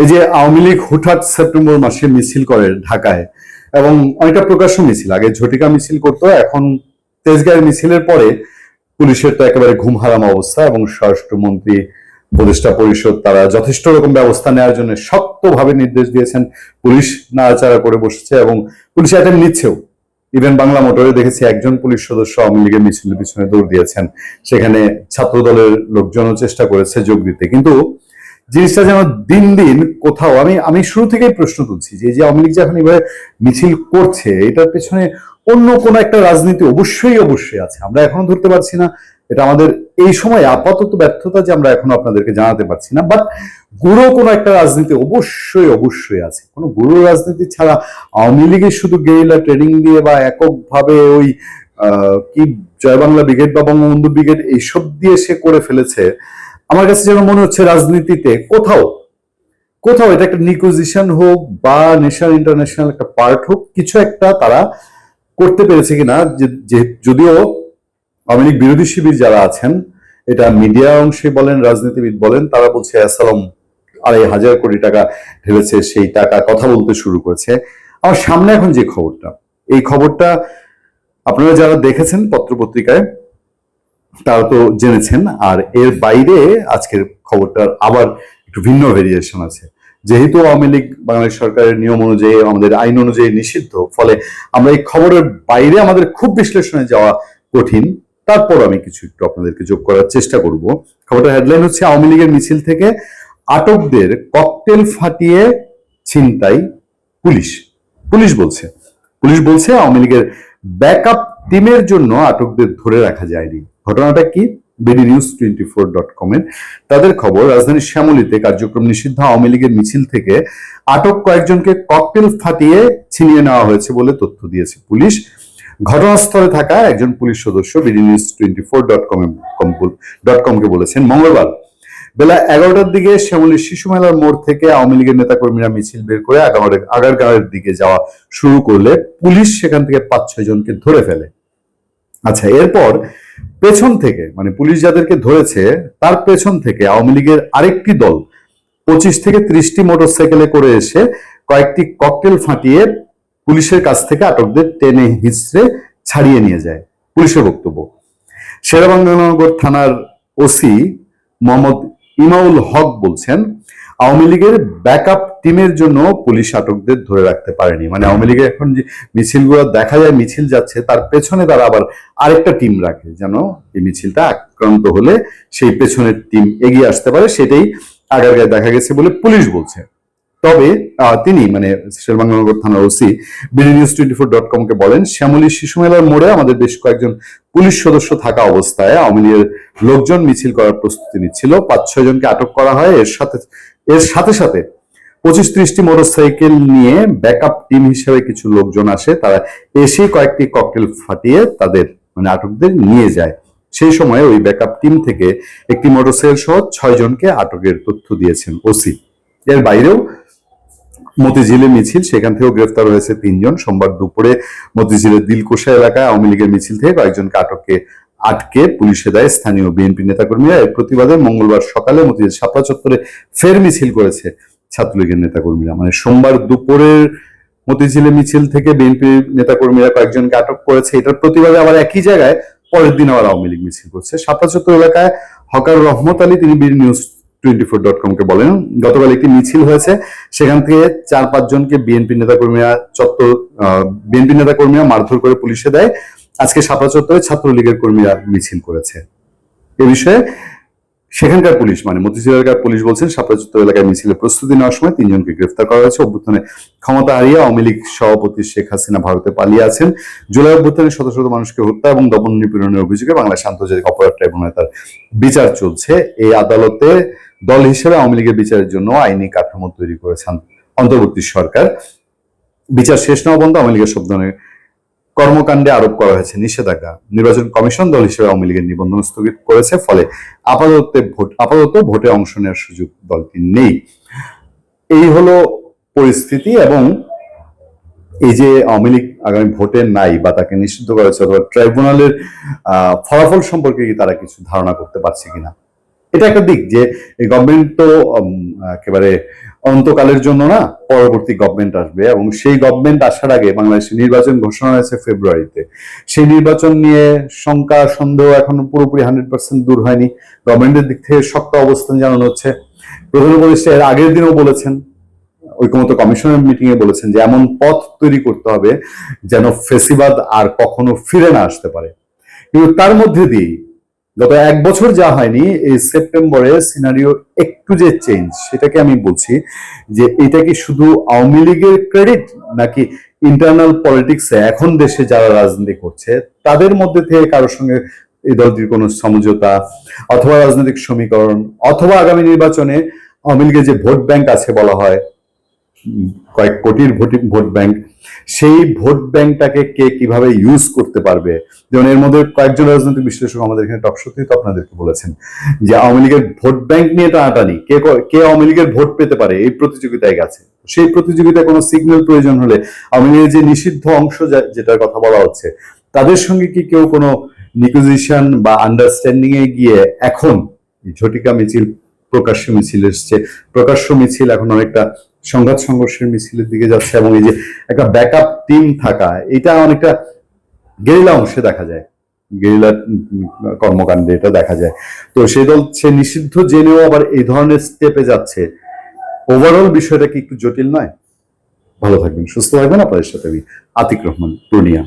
এই যে আওয়ামী লীগ হুটহাট সেপ্টেম্বর মাসে মিছিল করে ঢাকায়, এবং অনেকটা প্রকাশ্য মিছিল, আগে ঝটিকা মিছিল করতো, এখন তেজগাঁয়ের মিছিলের পরে পুলিশের তো একেবারে ঘুম হারাম অবস্থা, এবং স্বরাষ্ট্রমন্ত্রী, উপদেষ্টা পরিষদ, তারা যথেষ্ট রকম ব্যবস্থা নেওয়ার জন্য শক্তভাবে নির্দেশ দিয়েছেন। পুলিশ নাড়াচাড়া করে বসেছে, এবং পুলিশ অ্যাটেম্প নিচ্ছেও। ইভেন বাংলা মোটরে দেখেছি একজন পুলিশ সদস্য আওয়ামী লীগের মিছিলের পিছনে দৌড় দিয়েছেন। সেখানে ছাত্র দলের লোকজনও চেষ্টা করেছে যোগ দিতে, কিন্তু জিনিসটা যেন দিন দিন কোথাও, আমি আমি শুরু থেকেই প্রশ্ন তুলছি যে যে আওয়ামী লীগ যখন এভাবে মিছিল করছে, এটার পেছনে অন্য কোনো একটা রাজনীতি অবশ্যই অবশ্যই আছে। আমরা এখনও ধরতে পারছি না, এটা আমাদের এই সময় আপাতত ব্যর্থতা যে আমরা এখনও আপনাদেরকে জানাতে পারছি না বাট গুরু কোনো একটা রাজনীতি অবশ্যই অবশ্যই আছে। কোনো গুরু রাজনীতি ছাড়া আওয়ামী লীগের শুধু গেরিলা ট্রেনিং দিয়ে বা এককভাবে ওই কি জয় বাংলা ব্রিগেড বা বঙ্গবন্ধু ব্রিগেড এইসব দিয়ে সে করে ফেলেছে আমার কাছে যেন মনে হচ্ছে রাজনীতিতে কোথাও কোথাও এটা একটা নিকোজিশন হোক বা নেশনাল ইন্টারন্যাশনাল একটা পার্ট হোক, কিছু একটা তারা করতে পেরেছে কিনা, যে- যদিও আওয়ামী লীগ বিরোধী শিবির যারা আছেন, এটা মিডিয়া অংশে বলেন, রাজনীতিবিদ বলেন, তারা বলছে আসসালাম আড়াই হাজার কোটি টাকা ঢেলেছে, সেই টাকা কথা বলতে শুরু করেছে। আমার সামনে এখন যে খবরটা, এই খবরটা আপনারা যারা দেখেছেন পত্রপত্রিকায় তারা তো জেনেছেন। আর এর বাইরে আজকের খবরটার আবার একটু ভিন্ন ভেরিয়েশন আছে। যেহেতু আওয়ামী লীগ, বাংলাদেশ সরকারের নিয়ম অনুযায়ী, আমাদের আইন অনুযায়ী নিষিদ্ধ, ফলে আমরা এই খবরের বাইরে আমাদের খুব বিশ্লেষণে যাওয়া কঠিন। তারপর আমি কিছু একটু আপনাদেরকে যোগ করার চেষ্টা করব। খবরটার হেডলাইন হচ্ছে, আওয়ামী লীগের মিছিল থেকে আটকদের ককটেল ফাটিয়ে ছিনতাই পুলিশ। পুলিশ বলছে পুলিশ বলছে আওয়ামী লীগের ব্যাকআপ টিমের জন্য আটকদের ধরে রাখা যায়নি। ঘটনাটা কি? BD news twenty four dot কমের তাদের খবর, রাজধানীর শ্যামলীতে কার্যক্রম নিষিদ্ধ আওয়ামী লীগের মিছিল থেকে আটক কয়েকজনকে ককটেল ফাটিয়ে ছিনিয়ে নেওয়া হয়েছে বলে তথ্য দিয়েছে পুলিশ। ঘটনাস্থলে থাকা একজন পুলিশ সদস্য BD news twenty four dot com dot কমকে বলেছেন, মঙ্গলবার বেলা এগারোটার দিকে শ্যামলীর শিশু মেলার মোড় থেকে আওয়ামী লীগের নেতাকর্মীরা মিছিল বের করে আগারগাঁওয়ের দিকে যাওয়া শুরু করলে পুলিশ সেখান থেকে পাঁচ ছয় জনকে ধরে ফেলে। আচ্ছা এরপর পেছন থেকে মানে পুলিশ যাদেরকে ধরেছে, তার পেছন থেকে আওয়ামী লীগের আরেকটি দল পঁচিশ থেকে ত্রিশটি মোটরসাইকেলে করে এসে কয়েকটি ককটেল ফাটিয়ে পুলিশের কাছ থেকে আটকদের টেনে হিচড়ে ছাড়িয়ে নিয়ে যায়। পুলিশের বক্তব্য। শেরেবাংলানগর থানার ওসি মোহাম্মদ ইমাউল হক বলছেন আওয়ামী লীগের ব্যাকআপ টিমের জন্য পুলিশ আটকদের ধরে রাখতে পারেনি। মানে আওয়ামী লীগের এখন যে মিছিলগুলো দেখা যায়, মিছিল যাচ্ছে, তার পেছনে তারা আবার আরেকটা টিম রাখে যেন এই মিছিলটা আক্রান্ত হলে সেই পেছনের টিম এগিয়ে আসতে পারে। সেটাই আগারগায় দেখা গেছে বলে পুলিশ বলছে। তবে তিনি মানে শেরবাংলানগর থানার OC BD news twenty four dot কমকে বলেন, শ্যামলী শিশু মেলার মোড়ে আমাদের বেশ কয়েকজন পুলিশ সদস্য থাকা অবস্থায় আওয়ামী লীগের লোকজন মিছিল করার প্রস্তুতি নিচ্ছিল। পাঁচ, ছয় জনকে আটক করা হয়। এর সাথে এর সাথে সাথে পঁচিশ ত্রিশটি মোটরসাইকেল নিয়ে ব্যাকআপ টিম হিসেবে কিছু লোকজন আসে। তারা এসে কয়েকটি ককটেল ফাটিয়ে তাদের মানে আটকদের নিয়ে যায়। সেই সময় ওই ব্যাকআপ টিম থেকে একটি মোটরসাইকেল সহ ছয় জনকে আটকের তথ্য দিয়েছেন ওসি। এর বাইরেও মতিঝিলে মিছিল, সেখান থেকেও গ্রেফতার হয়েছে তিনজন। সোমবার দুপুরে মতিঝিলের দিলকোষা এলাকায় আওয়ামী লীগের মিছিল থেকে কয়েকজনকে আটককে, আটকে পুলিশে দেয় স্থানীয় বিএনপি নেতাকর্মীরা। এর প্রতিবাদে মঙ্গলবার সকালে মতিঝিল শাপলা চত্বরে ফের মিছিল করেছে ছাত্রলীগের নেতাকর্মীরা। মানে সোমবার দুপুরের মতিঝিলে মিছিল থেকে বিএনপি নেতাকর্মীরা কয়েকজনকে আটক করেছে। এটার প্রতিবাদে আবার একই জায়গায় পরের দিন আবার আওয়ামী লীগ মিছিল করছে। শাপলা চত্বর এলাকায় হকার রহমত আলী, তিনি বীর নিউজ টোয়েন্টি ফোর ডট কমকে বলেন। গতকাল একটি মিছিল হয়েছে। সেখান থেকে চার পাঁচ জনকে বিএনপি নেতাকর্মীরা চত্বর বিএনপি নেতাকর্মীরা মারধর করে পুলিশে দেয়। আজকে শাপলা চত্বরে ছাত্রলীগের কর্মীরা মিছিল করেছে। এ বিষয়ে সেখানকার পুলিশ মানে মতিঝিল এলাকার পুলিশ বলছেন চত্বর এলাকায় মিছিলের প্রস্তুতি নেওয়ার সময় তিনজনকে গ্রেফতার করা হয়েছে। অভ্যুত্থানে ক্ষমতা হারিয়ে আওয়ামী লীগ সভাপতি শেখ হাসিনা ভারতে পালিয়ে আছেন। জুলাই অভ্যুত্থানে শত শত মানুষকে হত্যা এবং দমন নিপীড়নের অভিযোগে বাংলাদেশ আন্তর্জাতিক অপরাধ ট্রাইব্যুনালে তার বিচার চলছে। এই আদালতে দল হিসেবে আওয়ামী লীগের বিচারের জন্য আইনি কাঠামো তৈরি করেছেন অন্তর্বর্তী সরকার। বিচার শেষ না পর্যন্ত আওয়ামী লীগের সব ধরনের কর্মকাণ্ডে আরোপ করা হয়েছে নিষেধাজ্ঞা। নির্বাচন কমিশন দল হিসেবে আওয়ামী লীগের নিবন্ধন স্থগিত করেছে, ফলে আপাতত ভোট, আপাতত ভোটে অংশ নেওয়ার সুযোগ দলটির নেই। এই হলো পরিস্থিতি এবং এই যে আওয়ামী লীগ আগামী ভোটে নাই বা তাকে নিষিদ্ধ করা হয়েছে অথবা ট্রাইব্যুনালের ফলাফল সম্পর্কে কি তারা কিছু ধারণা করতে পারছে কিনা। এটা একটা দিক যে গভর্নমেন্ট তো একেবারে অন্তকালের জন্য না পরবর্তী গভর্নমেন্ট আসবে এবং সেই গভর্নমেন্ট আসার আগে বাংলাদেশে নির্বাচন ঘোষণা হয়েছে ফেব্রুয়ারিতে সেই নির্বাচন নিয়ে শঙ্কা, সন্দেহ এখনও পুরোপুরি হান্ড্রেড পার্সেন্ট দূর হয়নি। গভর্নমেন্টের দিক থেকে শক্ত অবস্থান জানানো হচ্ছে। প্রধান উপদেষ্টা এর আগের দিনও বলেছেন ঐকমত্য কমিশনের মিটিং এ বলেছেন যে এমন পথ তৈরি করতে হবে যেন ফেসিবাদ আর কখনো ফিরে না আসতে পারে। কিন্তু তার মধ্যে দিয়ে গত এক বছর যা হয়নি, এই সেপ্টেম্বরে সিনারিও একটু যে চেঞ্জ সেটাকে আমি বলছি যে এটা কি শুধু আওয়ামী লীগের ক্রেডিট নাকি ইন্টারনাল পলিটিক্সে এখন দেশে যারা রাজনীতি করছে, তাদের মধ্যে থেকে কারোর সঙ্গে এই দলটির কোনো সমঝোতা অথবা রাজনৈতিক সমীকরণ, অথবা আগামী নির্বাচনে আওয়ামী লীগের যে ভোট ব্যাংক আছে বলা হয় কয়েক কোটির ভোট ভোট ব্যাংক, সেই ভোট ব্যাংকটাকে কে কীভাবে ইউজ করতে পারবে? যেমন এর মধ্যে কয়েকজন রাজনৈতিক বিশ্লেষক আমাদের এখানে টকশোতেই তো আপনাদেরকে বলেছেন যে আওয়ামী লীগের ভোট ব্যাংক নিয়ে টানাটানি কে কে আওয়ামী লীগের ভোট পেতে পারে? এই প্রতিযোগিতায় গেছে। সেই প্রতিযোগিতায় কোনো সিগন্যাল প্রয়োজন হলে আওয়ামী লীগের যে নিষিদ্ধ অংশ যেটার কথা বলা হচ্ছে, তাদের সঙ্গে কি কেউ কোনো নিকোজিশন বা আন্ডারস্ট্যান্ডিং এ গিয়ে এখন ঝটিকা মিছিল, প্রকাশ্য মিছিল এসছে। প্রকাশ্য মিছিল এখন অনেকটা সংঘাত সংঘর্ষের মিছিলের দিকে যাচ্ছে এবং এই যে একটা ব্যাকআপ টিম থাকা, এটা অনেকটা গেরিলা অংশে দেখা যায়। গেরিলা কর্মকাণ্ডে এটা দেখা যায়। তো সেই দল, সে নিষিদ্ধ জেনেও আবার এই ধরনের স্টেপে যাচ্ছে। ওভারঅল বিষয়টা কি একটু জটিল নয়? ভালো থাকবেন, সুস্থ থাকবেন। আপনাদের সাথে আমি আতিক রহমান, পূর্ণিয়া।